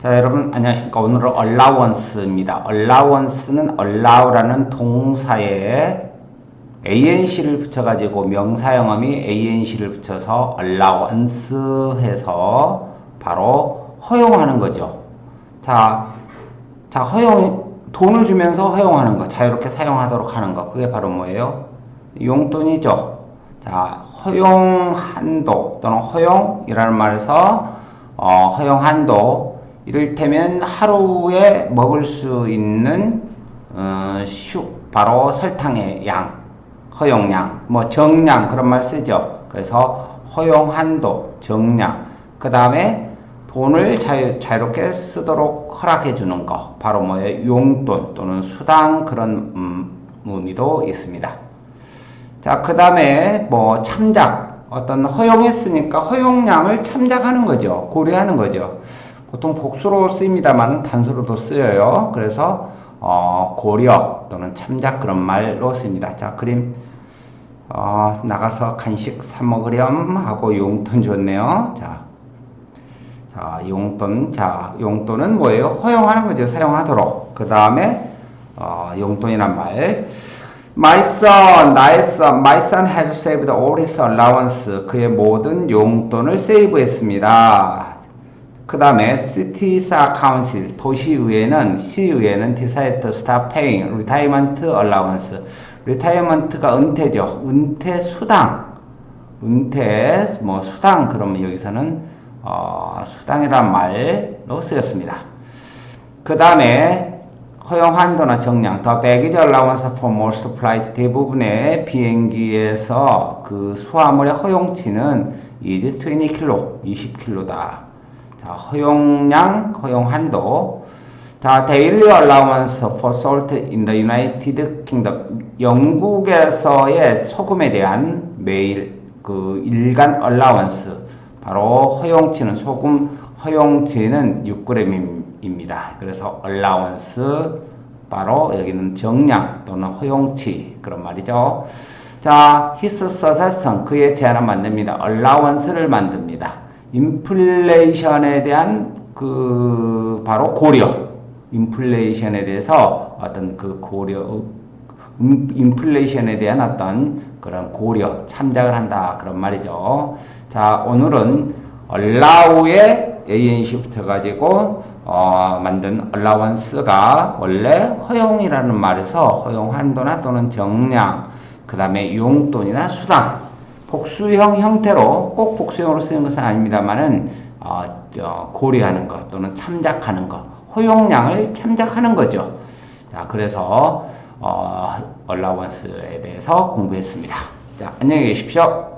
자, 여러분 안녕하십니까. 오늘은 allowance입니다. allowance는 allow라는 동사에 anc를 붙여 가지고 명사형음이 anc를 붙여서 allowance 해서 바로 허용하는 거죠. 자, 자, 허용, 돈을 주면서 허용하는 거, 자유롭게 사용하도록 하는 거. 그게 바로 뭐예요? 용돈이죠. 자, 허용 한도 또는 허용이라는 말에서 어, 허용 한도 이를테면 하루에 먹을 수 있는 어, 슈 바로 설탕의 양, 허용량, 뭐 정량 그런 말 쓰죠. 그래서 허용 한도, 정량. 그 다음에 돈을 자유, 자유롭게 쓰도록 허락해 주는 거, 바로 뭐예요? 용돈 또는 수당 그런 음, 의미도 있습니다. 자, 그 다음에 뭐 참작, 어떤 허용했으니까 허용량을 참작하는 거죠. 고려하는 거죠. 보통 복수로 쓰입니다만은 단수로도 쓰여요. 그래서 어, 고려 또는 참작 그런 말로 씁니다. 자, 그림 어, 나가서 간식 사 먹으렴 하고 용돈 줬네요. 자, 자, 용돈. 자, 용돈은 뭐예요? 허용하는 거죠. 사용하도록. 그 다음에 어, 용돈이란 말. My son, 나의 son, my son has saved all his allowance. 그의 모든 용돈을 세이브했습니다. 그 다음에 cities council, 도시의회는, 시의회는 to stop paying retirement allowance. retirement가 은퇴죠. 은퇴 수당. 은퇴, 뭐, 수당, 그러면 여기서는, 어, 수당이란 말로 쓰였습니다. 그 다음에, 허용 한도나 정량, 더 baggage allowance for most flight 대부분의 비행기에서 그 수화물의 허용치는 이제 20kg, 20kg다. 자, 허용량, 허용 한도. 자, daily allowance for salt in the United Kingdom. 영국에서의 소금에 대한 매일 그 일간 allowance. 바로 허용치는 소금 허용치는 6g입니다. 그래서 allowance 바로 여기는 정량 또는 허용치 그런 말이죠. 자, his suggestion 그의 제안을 만듭니다. allowance를 만듭니다. 인플레이션에 대한 그 바로 고려 인플레이션에 대해서 어떤 그 고려 음, 인플레이션에 대한 어떤 그런 고려 참작을 한다 그런 말이죠. 자 오늘은 allow에 ANC 붙어가지고 어, 만든 allowance가 원래 허용이라는 말에서 허용 한도나 또는 정량 그 다음에 용돈이나 수당 복수형 형태로 꼭 복수형으로 쓰는 것은 아닙니다만은 어, 고려하는 것 또는 참작하는 것 허용량을 참작하는 거죠. 자 그래서 어, allowance에 대해서 공부했습니다. 자 안녕히 계십시오.